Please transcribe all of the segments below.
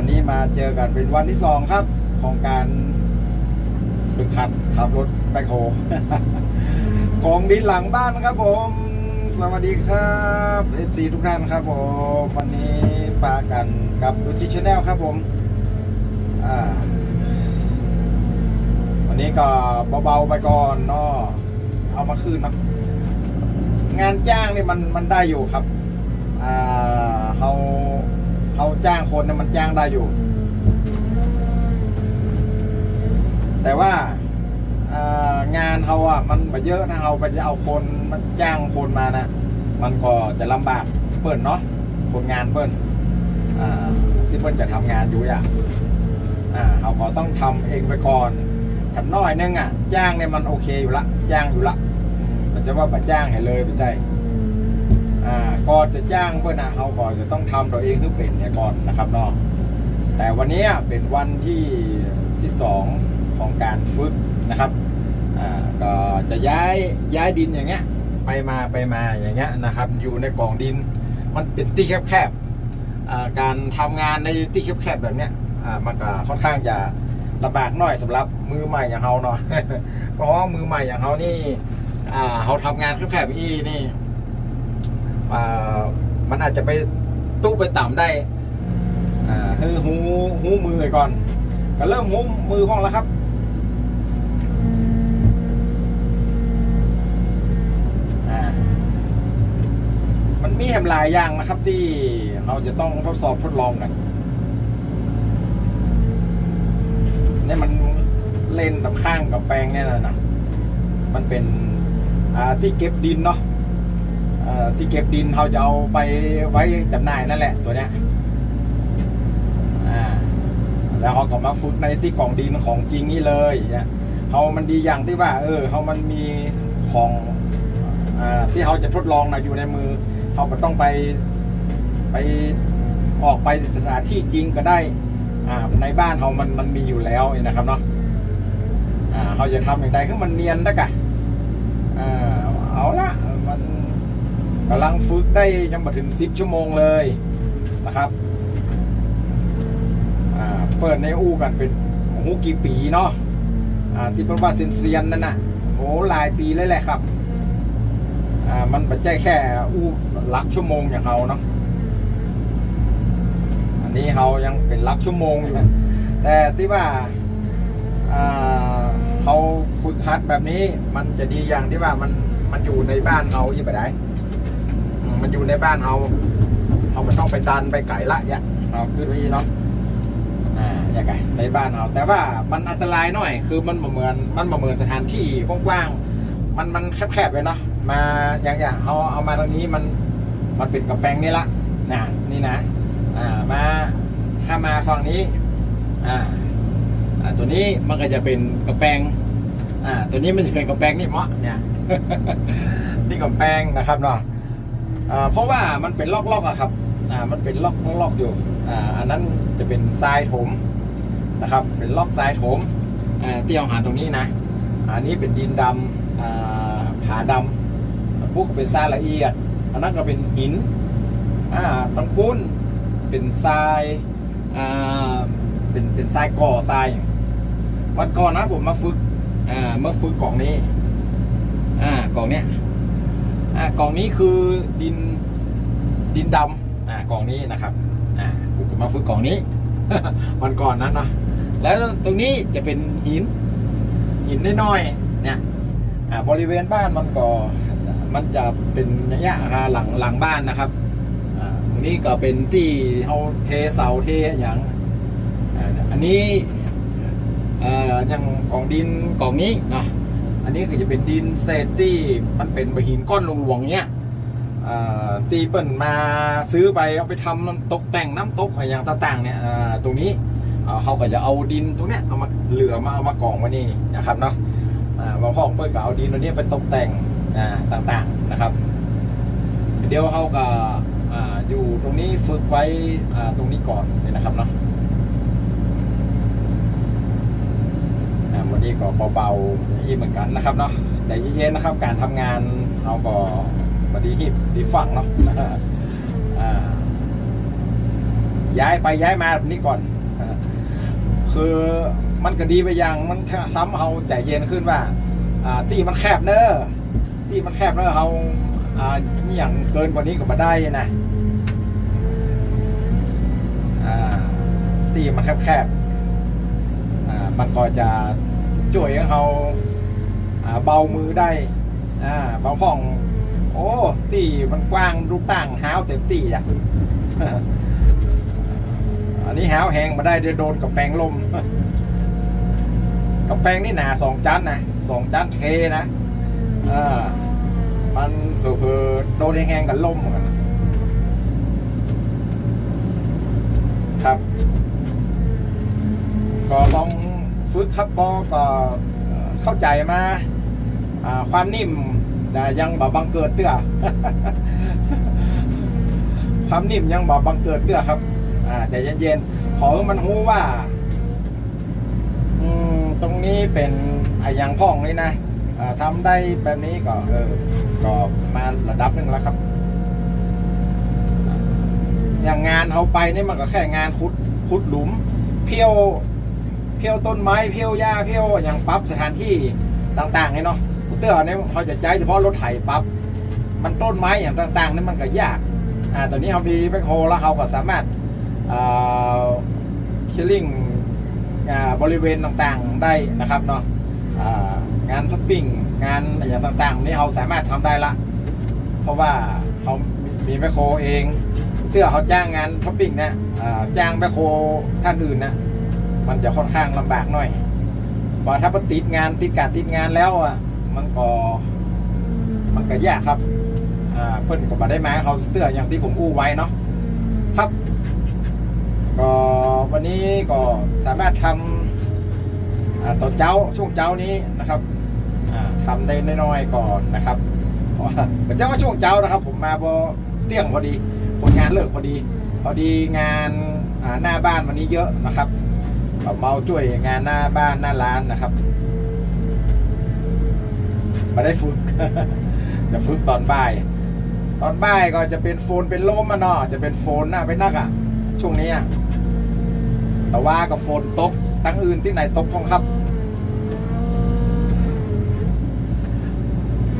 วันนี้มาเจอกันเป็นวันที่สองครับ ของการฝึกหัดขับรถแบคโฮของดินหลังบ้านครับผม สวัสดีครับ FC ทุกท่านครับผมวันนี้ปากันกับดูจิชแนลครับผมวันนี้ก็เบาๆไปก่อนเนาะเอามาคืนนะงานจ้างนี่มันมันได้อยู่ครับ อ่าเขา เขาจ้างคนเนี่ยมันจ้างได้อยู่ แต่ว่าางานเขาอะมันไม่เยอะนะเขาไปจะเอาคนมันจ้างคนมานะมันก็จะลำบากเปิ้นเนาะคนงานเปิ้นที่เปิ้นจะทำงานอยู่อย่างอ่าเขาก็ต้องทำเองไปก่อนทำน้อยนึงอะ จ้างเนี่ยมันโอเคอยู่ละ จ้างอยู่ละแต่จะว่าบัจ้างให้เลยไปใจ อ่าก่อนจะจ้างเพื่อนนะเขาก่อนจะต้องทำตัวเองให้เป็นเนี่ยก่อนนะครับเนาะแต่วันนี้เป็นวันที่ที่สองของการฝึกนะครับอ่าก็จะย้ายย้ายดินอย่างเงี้ยไปมาไปมาอย่างเงี้ยนะครับอยู่ในกล่องดิน มันเป็นที่แคบๆการทำงานในที่แคบๆแบบเนี้ยมันก็ค่อนข้างจะลำบากหน่อยสำหรับมือใหม่อย่างเขาเนาะเพราะมือใหม่อย่างเขานี่อ่าเขาทำงานแคบๆอีนี่ มันอาจจะไปตู้ไปต่ำได้คือหูหูมือไว้ก่อน ก็เริ่มหูมือพ้องแล้วครับมันมีแหมหลายอย่างนะครับที่เราจะต้องทดสอบทดลองกันเนี่ยมันเล่นกับข้างกับแปลงเนี่ยนะ มันเป็นที่เก็บดินเนาะ ที่เก็บดินเขาจะเอาไปไว้จำหน่ายนั่นแหละตัวเนี้ยอ่าแล้วเขาก็มาฝึกในที่กล่องดินของจริงนี่เลยเนี่ยเขามันดีอย่างที่ว่า เออเขามันมีของอ่าที่เขาจะทดลองนะอยู่ในมือเขาไม่ต้องไปไปออกไปสถานที่จริงก็ได้อ่าในบ้านเขามันมันมีอยู่แล้วนะครับเนาะอ่าเขาจะทำอย่างไรคือมันเนียนนะกะอ่าเอาละมัน กำลังฝึกได้ยังมาถึงสิบชั่วโมงเลยนะครับอ่าเปิดในอู้กันเป็นโอ้โหกี่ปีเนาะอ่าที่เป็นว่าเซียนๆนั่นน่ะโอ้หลายปีเลยแหละครับอ่ามันไม่ใช่แค่อู้ลักชั่วโมงอย่างเราเนาะอันนี้เรายังเป็นลักชั่วโมงอยู่แต่ที่ว่าอ่าเขาฝึกหัดแบบนี้มันจะดีอย่างที่ว่ามันมันอยู่ในบ้านเขาอีกไปได้ มันอยู่ในบ้านเขาเขาไม่ต้องไปดันไปไก่ละอย่างเราคือที่เนาะอ่าอย่างไงในบ้านเขาแต่ว่ามันอันตรายหน่อย คือมันเหมือนมันเหมือนสถานที่กว้างๆมันมันแคบๆเลยเนาะมาอย่างอย่างเขาเอามาตรงนี้มันมันเป็นกระแปงนี่ละนะนี่นะ อ่ามาถ้ามาฝั่งนี้ อ่าอ่าตัวนี้มันก็จะเป็นกระแปงอ่า ตัวนี้มันจะเป็นกระแปงนี่เหมาะเนี่ยนี่กระแปงนะครับเนาะ อ่าเพราะว่ามันเป็นลอกๆอะครับอ่ามันเป็นลอกลอกๆอยู่อ่าอันนั้นจะเป็นทรายถมนะครับ เป็นลอกทรายถมอ่าที่เอาหาตรงนี้นะ อันนี้เป็นดินดำอ่าผาดำพวกเป็นทรายละเอียด อันนั้นก็เป็นหินอ่าตังปุ้นเป็นทรายอ่าเป็นเป็นทรายก่อทรายวันก่อนนะผมมาฝึกอ่ามาฝึกกล่องนี้อ่ากล่องเนี้ย อ่ากล่องนี้คือดินดินดำอ่ากล่องนี้นะครับอ่าผมมาฝึกกล่องนี้ วันก่อนนั้นนะแล้วตรงนี้จะเป็นหิน หินน้อยๆเนี่ยอ่าบริเวณบ้านมันก็มันจะเป็นอย่างเงี้ยอ่าหลังหลังบ้านนะครับอ่าตรงนี้ก็เป็นที่เอาเทเสาเทอย่างอ่าอันนี้อ่ออย่างกล่องดินกล่องนี้นะ อันนี้ก็จะเป็นดินสเตตที่มันเป็นหินก้อนหลวงๆเนี้ยตีเปิ่นมาซื้อไปเอาไปทำน้ำตกแต่งน้ำตกอะไรอย่างต่างๆเนี่ยตรงนี้เขาก็จะเอาดินตรงเนี้ยเอามาเหลือมาเอามากองไว้นี่นะครับเนาะอ่าบางพ่อของเปิ้ลก็เอาดินตัวนี้ไปตกแต่งต่างๆนะครับ เดี๋ยวเขาก็อยู่ตรงนี้ฝึกไว้ตรงนี้ก่อนนะครับเนาะ อ่า วันนี้ก็เบาๆอีกเหมือนกันนะครับเนาะแต่เย็นๆนะครับ การทำงานเราก็บดีฮิบดีฟังเนาะย้ายไปย้ายมาแบบนี้ก่อน คือมันก็ดีไปอย่างมันทำเราใจเย็นขึ้นว่าอ่าตีมันแคบเนอะตีมันแคบเนอะเราอ่าอย่างเกินกว่านี้ก็มาได้นะอ่าตีมันแคบๆ มันก็จะช่วยให้เราเบามือได้เบาพ่อง โอ้ตีมันกว้างรูปตั้งห้าวเต็มตีอะอันนี้ห้าวแหงมาได้เดี๋ยวโดนกับแปลงลมกำแพงนี่หนาสองจันนะสองจันเทนะมันเผื่อๆโดนแหงกันล่มเหมือนกันครับ ก็ลอง ฝึกครับก็ก็เข้าใจมาความนิ่มแต่ยังแบบบังเกิดเตื้อความนิ่มยังแบบบังเกิดเตื้อครับอ่าใจเย็นๆขอมันรู้ว่าตรงนี้เป็นไอ้ยางพ่องนี่นะทำได้แบบนี้ก็เออก็มาระดับหนึ่งแล้วครับ อย่างงานเอาไปนี่มันก็แค่งานขุดขุดหลุม เพียว เพี้ยวต้นไม้เพี้ยวหญ้าเพี้ยวอย่างปั๊บสถานที่ต่างๆไงเนาะเตื้อเนี่ยเขาจะใจเฉพาะรถไถปั๊บมันต้นไม้อย่างต่างๆนี่มันก็ยากอ่าตอนนี้เขามีแบ็คโฮแล้วเขาก็สามารถอ่าคิลลิ่งอ่าบริเวณต่างๆได้นะครับเนาะอ่างานท็อปปิ้งงานอย่างต่างๆ นี่เราสามารถทำได้ละ เพราะว่าเขามีแมคโครเองเพื่อเขาจ้างงานท็อปปิ้งเนี่ยอ่าจ้างแมคโครท่านอื่นนะ มันจะค่อนข้างลำบากหน่อยเพราะถ้ามันติดงานติดการติดงานแล้วอะ มันก็มันก็ยากครับอ่าเพิ่นก็มาได้มาเขาเตื้ออย่างที่ผมอู้ไว้เนาะครับก็วันนี้ก็สามารถทำอ่าตอนเช้าช่วงเช้านี้นะครับอ่าทำได้น้อยๆก่อนนะครับเพราว่าเหมือนจะว่าช่วงเช้านะครับ ผมมาพอเที่ยงพอดีผลงานเลิกพอดี พอดีงานหน้าบ้านวันนี้เยอะนะครับ ก็เมาช่วยงานหน้าบ้านหน้าร้านนะครับมาได้ฝึกจะฝึกตอนบ่าย ตอนบ่ายก็จะเป็นโฟนเป็นลมอะเนาะจะเป็นโฟนนะไปนักอะ ช่วงนี้อะแต่ว่ากับฝนตกตั้งอื่นที่ไหนตกของครับ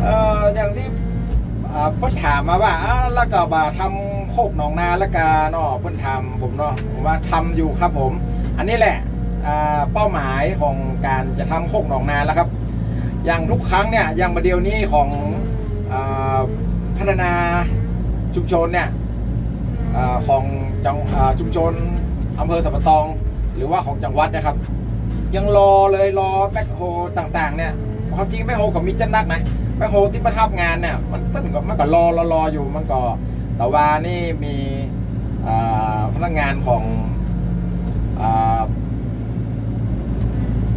เอ่ออย่างที่อ่าเพิ่นถามมาว่าอ้าแล้วก็บ่าทำโคกหนองนาละกาเนาะเพิ่นทำผมเนาะผมว่าทำอยู่ครับผม อันนี้แหละ เป้าหมายของการจะทำโคกหนองนาแล้วครับ อย่างทุกครั้งเนี่ยอย่างประเดี๋ยวนี้ของอพัฒนาชุมชนเนี่ยอของจังชุมชนอำเภอสัมปะตอง หรือว่าของจังหวัดนะครับ ยังรอเลยรอแบ็คโฮต่างๆเนี่ยความจริงแบ็คโฮกับมีจันนักนะแบ็คโฮที่ประทับงานเนี่ยมันมันก็มันก็รอรอรออยู่มันก็แต่ว่านี่มีพนักงานของอ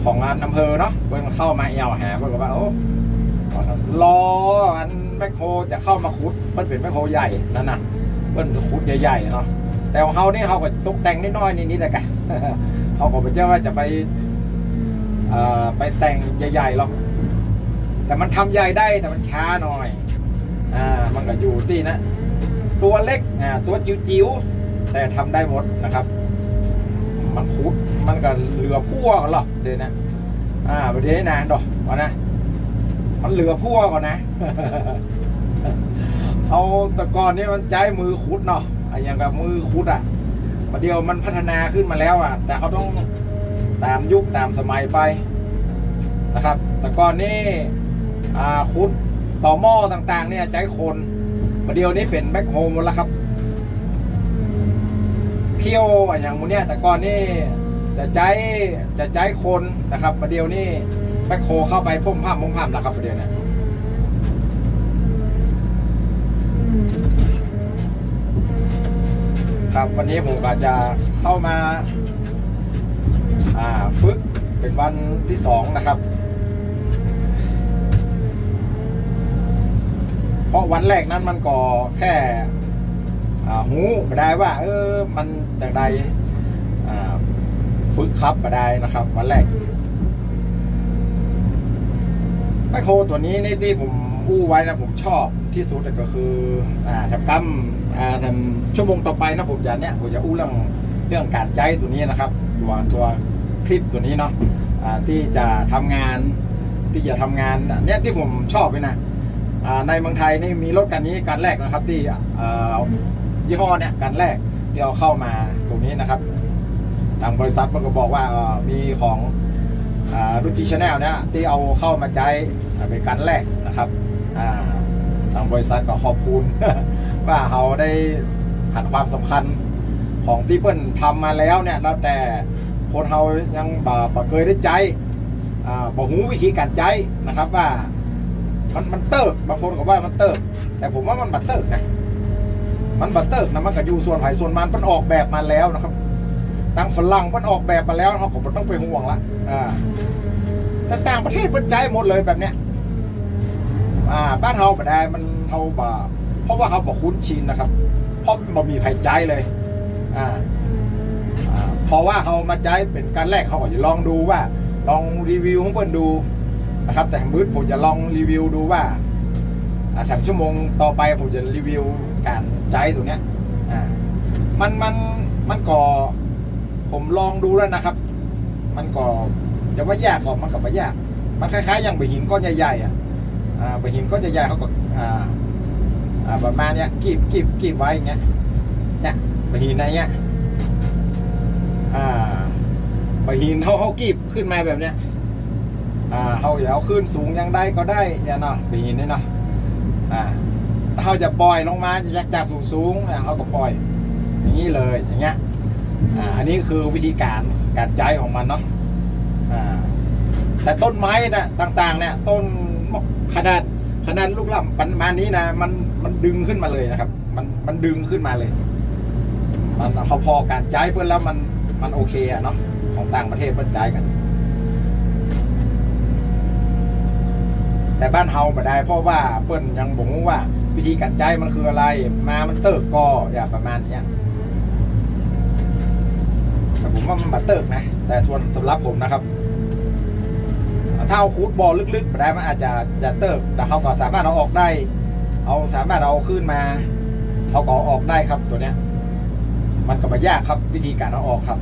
ของงานอำเภอเนาะเพิ่นเข้ามาเอวหาเพิ่นก็ว่าโอ้รออันแบ็คโฮจะเข้ามาขุดมันเป็นแบ็คโฮใหญ่นั่นน่ะเปิ้นขุดใหญ่ๆเนาะแต่ของเขานี่เขาก็ตกแต่งนิดหน้อยนิดๆแต่กันเขาก็ไม่ใช่ว่าจะไปเอ่อไปแต่งใหญ่ๆหรอกแต่มันทำใหญ่ได้แต่มันช้าหน่อยอ่ามันก็อยู่ที่นะ ตัวเล็กอ่าตัวจิ๋วๆแต่ทำได้หมดนะครับ มันขุดมันก็เหลือพั่วกันหรอกเดี๋ยวนะ อ่าประเดี๋ยวนะดอกวะนนะ มันเหลือพั่วก่อนนะ เอาแต่ก่อนนี่มันใช้มือขุดเนาะไอ้ย่างกับมือขุดอะประเดี๋ยวมันพัฒนาขึ้นมาแล้วอะ แต่เขาต้องตามยุคตามสมัยไปนะครับ แต่ก่อนนี่อ่าขุดต่อหม้อต่างๆ เนี่ยใช้คนประเดี๋ยวนี้เป็นแบ็คโฮมแล้วครับ เพี้ยวอย่างมูเนี่ยแต่ก่อนนี่จะใช้จะใช้คนนะครับประเดี๋ยวนี้แบคโฮเข้าไปพุ่มพ่ามพุ่มพ่ามแล้วครับประเดี๋ยวเนี้ครับวันนี้ผมก็จะเข้ามาอ่าฝึกเป็นวันที่สองนะครับ เพราะวันแรกนั้นมันก็แค่ หูมาได้ว่า เออ มันจากใดฝึกครับมาได้นะครับ วันแรกแมคโครตัวนี้นี่ที่ผมอู้ไว้นะผมชอบที่สุดก็คือ อ่าทำกำอ่าทำชั่วโมงต่อไปนะผมจะเนี่ยผมจะอู้เรื่องเรื่องการใจตัวนี้นะครับ ตัวตัวคลิปตัวนี้เนาะอ่าที่จะทำงาน ที่จะทำงานเนี่ยที่ผมชอบเลยนะอ่าในเมืองไทยนี่มีรถคันนี้การแรกนะครับ ที่อ่อ ยี่ห้อเนี่ยการแรกที่เอาเข้ามาตรงนี้นะครับทางบริษัทมันก็บอกว่ามีของรุจิชาแนลเนี่ยที่เอาเข้ามาใช้เป็นการแรกนะครับทางบริษัทก็ขอบคุณว่าเขาได้หันความสำคัญของที่เพิ่นทำมาแล้วเนี่ยแล้วแต่คนเขายังบ่เคยได้ใจอ่าบ่หูวิธีการใจนะครับว่ามันมันเติบบางคนก็ว่ามันเติบแต่ผมว่ามันบัตเติบนะ มันบัตเติบนะมันก็อยู่ส่วนไผ่ส่วนมันมันออกแบบมาแล้วนะครับทางฝรั่งมันออกแบบมาแล้วเขาก็บ่ต้องไปห่วงละอ่าแต่ต่างประเทศมันใจหมดเลยแบบเนี้ยอ่า บ้านเราบ่ได้มันเขาบ่เพราะว่าเขาบอกคุ้นชินนะครับเพราะบ่มีใครใจเลย อ่าเพราะว่าเขามาใจเป็นการแรกเขาก็จะลองดูว่า ลองรีวิวของเพื่อนดูนะครับ แต่มืดผมจะลองรีวิวดูว่า สามชั่วโมงต่อไปผมจะรีวิวการใจตัวเนี้ยอ่ามันมันมันก็ผมลองดูแล้วนะครับ มันก็จะว่ายากก็มันก็ไม่ยาก มันคล้ายๆ อย่างใบหินก้อนใหญ่ๆอะใบหินก้อนใหญ่ๆเขาก็อ่าประมาณเนี้ยกีบกีบกีบไว้อย่างเงี้ยเนี่ยใบหินในเนี้ยอ่าใบหินเขาเขากีบขึ้นมาแบบเนี้ยอ่าเขาอย่าเอาขึ้นสูงยังได้ก็ได้เนี่ยเนาะใบหินนี่เนาะ อ่าเขาจะปล่อยลงมาจากจากสูงสูงเขาก็ปล่อย อย่างนี้เลยอย่างเงี้ยอ่าอันนี้คือวิธีการการใจของมันเนาะอ่าแต่ต้นไม้นะต่าง ๆ เนี่ย ต้นขนาดขนาดลูกลำประมาณนี้นะมันมันดึงขึ้นมาเลยนะครับ มันมันดึงขึ้นมาเลยมันพอพอการใจเพื่อนแล้วมันมันโอเคอะเนาะของต่างประเทศเพื่อนใจกัน แต่บ้านเฮาไม่ได้เพราะว่าเปิ้นยังบอกว่า วิธีการใจมันคืออะไร มามันเติบกออย่างประมาณเนี้ยแต่ผมว่ามันบัตเติร์กนะ แต่ส่วนสำหรับผมนะครับ ถ้าเอาคูดบอลลึกๆไปได้มันอาจจะจะเติร์กแต่เขาก็สามารถเอาออกได้ เอาสามารถเอาขึ้นมาเขาก็เอออกได้ครับตัวเนี้ย มันก็ไม่ยากครับ วิธีการเอาออกครับ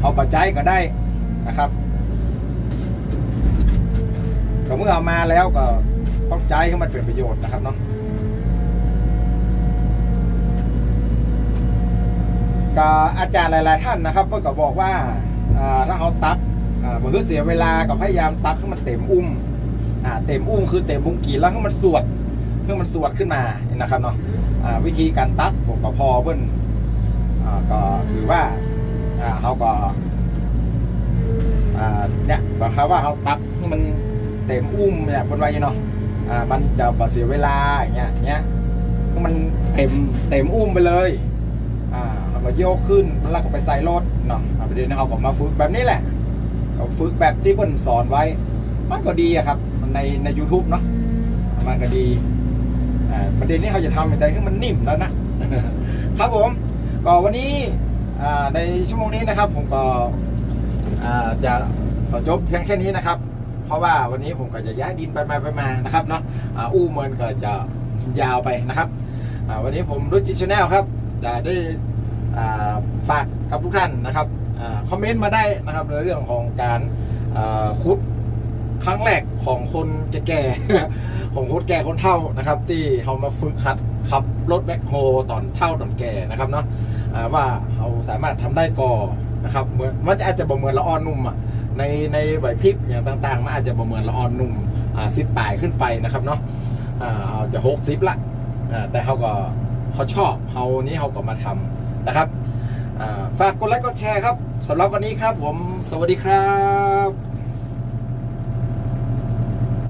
เอาปัจจัยก็ได้ นะครับเมื่อเอามาแล้วก็ต้องใจให้มันเป็นประโยชน์นะครับเนาะกับอาจารย์หลาย ๆ ท่านนะครับเพื่อก็บอกว่าถ้าเขาตักมันก็เสียเวลากับพยายามตักให้มันเต็มอุ้มเต็มอุ้มคือเต็มบุงกีแล้วให้มันสวดให้มันสวดขึ้นมานะครับเนาะวิธีการตักผมก็พอเพื่อนก็ถือว่าอ่าเขาก็ อ่าเนี่ยบอกเขาว่าเขาตักให้มันเต็มอุ้มเนี่ยบนไว้เนาะอ่ามันจะบ่เสียเวลาอย่างเงี้ยเงี้ยมันเต็มเต็มอุ้มไปเลยอ่าเราก็โยกขึ้นแล้วก็ไปใส่รถเนาะประเด็นนี้เขาก็มาฝึกแบบนี้แหละเขาฝึกแบบที่เพิ่นสอนไว้ มันก็ดีอะครับในใน u t u b e เนาะมันก็ดีอ่าประเด็นนี้เขาจะทำอย่างไรให้มันนิ่มแล้วนะครับผมก็วันนี้อ่าในชั่วโมงนี้นะครับผมก็ อ่าจะขอจบเพียงแค่นี้นะครับ เพราะว่าวันนี้ผมก็จะย้ายดินไปมาไปมานะครับเนาะอ่าอู้เมินก็จะยาวไปนะครับอ่าวันนี้ผมรุจิชแนลครับจะได้อ่าฝากกับทุกท่านนะครับอาคอมเมนต์มาได้นะครับในเรื่องของการอ่าคุดครั้งแรกของคนแก่ๆของคนแก่คนเฒ่านะครับ ที่เขามาฝึกหัดขับรถแบ็คโฮตอนเฒ่าตอนแก่นะครับเนาะว่าเขาสามารถทำได้ก่อ นะครับเหมือนมันอาจจะประเหมือนละออนนุ่มอะในในไหวพริบอย่างต่างๆมันอาจจะประเหมือนละออนนุ่มอ่าสิบปลายขึ้นไปนะครับเนาะอ่าจะหกสิบละอ่าแต่เขาก็เขาชอบเขานี้เขาก็มาทำนะครับฝากกดไลค์กดแชร์ครับสำหรับวันนี้ครับผมสวัสดีครับ